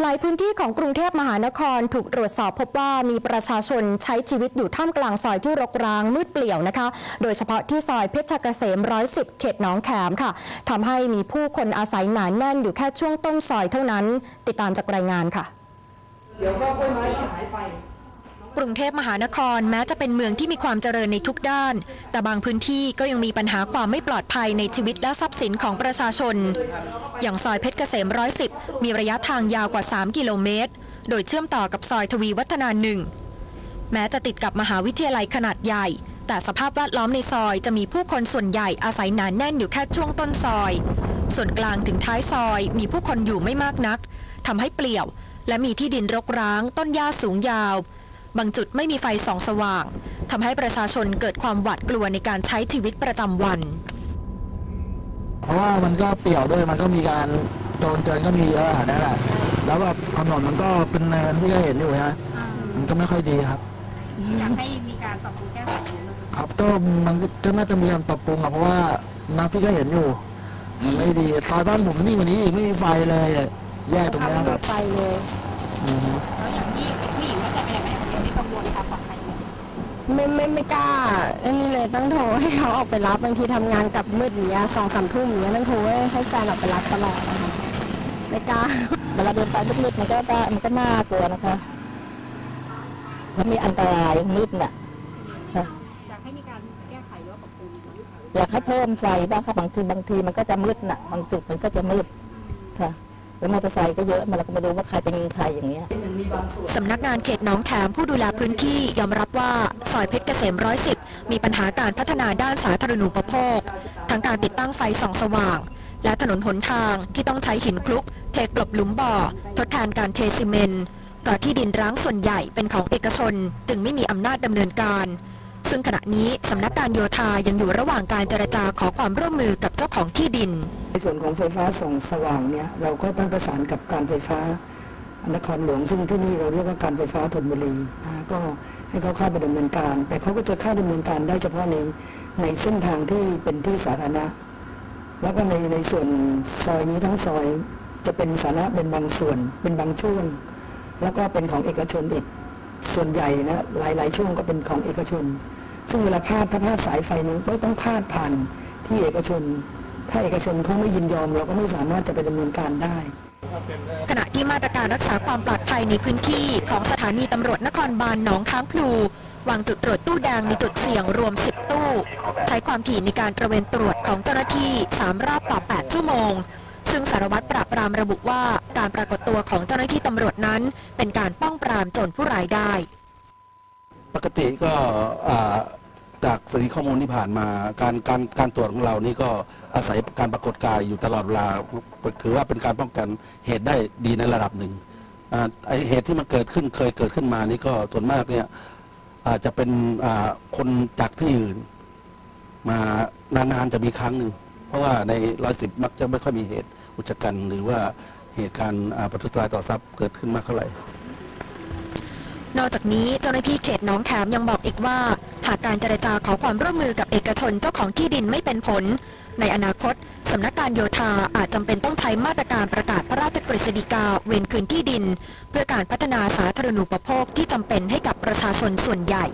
หลายพื้นที่ของกรุงเทพมหานครถูกตรวจสอบพบว่ามีประชาชนใช้ชีวิตอยู่ท่ามกลางซอยที่รกร้างมืดเปลี่ยวนะคะ โดยเฉพาะที่ซอยเพชรเกษมร้อยสิบเขตหนองแขมค่ะทำให้มีผู้คนอาศัยหนานแน่นอยู่แค่ช่วงต้นซอยเท่านั้น ติดตามจากรายงานค่ะ เดี๋ยวก็กล้วยไม้ก็หายไป กรุงเทพมหานครแม้จะเป็นเมืองที่มีความเจริญในทุกด้าน แต่บางพื้นที่ก็ยังมีปัญหาความไม่ปลอดภัยในชีวิตและทรัพย์สินของประชาชน อย่างซอยเพชรเกษมร้อยสิบมีระยะทางยาวกว่า 3 กิโลเมตร โดยเชื่อมต่อกับซอยทวีวัฒนาหนึ่ง แม้จะติดกับมหาวิทยาลัยขนาดใหญ่ แต่สภาพแวดล้อมในซอยจะมีผู้คนส่วนใหญ่อาศัยหนานแน่นอยู่แค่ช่วงต้นซอย ส่วนกลางถึงท้ายซอยมีผู้คนอยู่ไม่มากนักทำให้เปลี่ยว และมีที่ดินรกร้าง ต้นหญ้าสูงยาว บางจุดไม่มีไฟส่องสว่างทำให้ประชาชนเกิดความหวาดกลัวในการใช้ชีวิตประจำวัน เพราะว่ามันก็เปี่ยวด้วยมันก็มีการโจรเจินก็มีเยอะนั่นแหละแล้วแบบถนนมันก็เป็นเนินที่ก็เห็นอยู่ฮะมันก็ไม่ค่อยดีครับอยากให้มีการปรับปรุงแก้ไขยังไงบ้างคะครับก็มันก็น่าจะมีการปรับปรุงอะเพราะว่านักพี่ก็เห็นอยู่มันไม่ดีซอยบ้านผมนี่กวันนี้อีกไม่มีไฟเลยอะแย่ตรงเนี้ยครับไฟเลยอือฮึแล้วอย่างที่เป็นผู้หญิงก็จะไปไหน ไม่ไม่ไม่กล้าอันนี้เลยต้องโทรให้เขาออกไปรับบางทีทำงานกลับมืดเงี้ยสองสามทุ่มเงี้ยต้องโทรให้ให้แฟนออกไปรับตลอดนะคะไม่กล้าเวลาเดินไปมืดๆมันก็ได้มันก็น่ากลัวนะคะเพราะมีอันตรายมืดน่ะอยากให้มีการแก้ไขหรือว่าปรับปรุงยังไงบ้างคะอยากให้เพิ่มไฟบ้างค่ะบางทีบางทีมันก็จะมืดน่ะบางจุดมันก็จะมืดค่ะ แล้วมอเตอร์ไซค์ก็เยอะมาเราก็ไม่รู้ว่าใครเป็นยิงใครอย่างเงี้ยสำนักงานเขตหนองแขมผู้ดูแลพื้นที่ยอมรับว่าซอยเพชรเกษมร้อยสิบมีปัญหาการพัฒนาด้านสาธารณูปโภค ทั้งการติดตั้งไฟส่องสว่าง และถนนหนทางที่ต้องใช้หินคลุก เทกลบหลุมบ่อ ทดแทนการเทซีเมนต์เพราะที่ดินร้างส่วนใหญ่เป็นของเอกชน จึงไม่มีอำนาจดำเนินการ ซึ่งขณะนี้สำนักการโยธายังอยู่ระหว่างการเจรจาขอความร่วมมือกับเจ้าของที่ดิน ในส่วนของไฟฟ้าส่องสว่างเนี่ยเราก็ต้องประสานกับการไฟฟ้านครหลวง ซึ่งที่นี่เราเรียกว่าการไฟฟ้าธนบุรีนะก็ให้เขาเข้าไปดำเนินการ แต่เขาก็จะเข้าดำเนินการได้เฉพาะในในเส้นทางที่เป็นที่สาธารณะ แล้วก็ในในส่วนซอยนี้ทั้งซอยจะเป็นสาธารณะเป็นบางส่วนเป็นบางช่วง แล้วก็เป็นของเอกชนอีกส่วนใหญ่นะหลาย ๆ ช่วงก็เป็นของเอกชน ซึ่งเวลาพาดถ้าพาดสายไฟนั้นก็ต้องพาดผ่านที่เอกชน ถ้าเอกชนเขาไม่ยินยอม เราก็ไม่สามารถจะไปดำเนินการได้ ขณะที่มาตรการรักษาความปลอดภัยในพื้นที่ของสถานีตำรวจนครบาลหนองค้างพลูวางจุดตรวจตู้แดงในจุดเสี่ยงรวม 10 ตู้ ใช้ความถี่ในการตระเวนตรวจของเจ้าหน้าที่ 3 รอบต่อ 8 ชั่วโมง ซึ่งสารวัตรปราบปรามระบุว่าการปรากฏตัวของเจ้าหน้าที่ตำรวจนั้น เป็นการป้องปรามโจรผู้ร้ายได้ ปกติก็อ่า จากสถิติข้อมูลที่ผ่านมาการการการตรวจของเรานี่ก็อาศัยการปรากฏกายอยู่ตลอดเวลาคือว่าเป็นการป้องกันเหตุได้ดีในระดับหนึ่งอ่าไอเหตุที่มันเกิดขึ้นเคยเกิดขึ้นมานี่ก็ส่วนมากเนี่ยอาจจะเป็นอ่าคนจากที่อื่นมานานๆจะมีครั้งหนึ่งเพราะว่าในร้อยสิบมักจะไม่ค่อยมีเหตุอุกชะกันหรือว่าเหตุการณ์อ่าประทุษร้ายต่อทรัพย์เกิดขึ้นมากเท่าไหร่นอกจากนี้เจ้าหน้าที่เขตหน้องแขมยังบอกอีกว่า หากการเจรจาขอความร่วมมือกับเอกชนเจ้าของที่ดินไม่เป็นผล ในอนาคตสำนักการโยธาอาจจำเป็นต้องใช้มาตรการประกาศพระราชกฤษฎีกาเวนคืนที่ดิน เพื่อการพัฒนาสาธารณูปโภคที่จำเป็นให้กับประชาชนส่วนใหญ่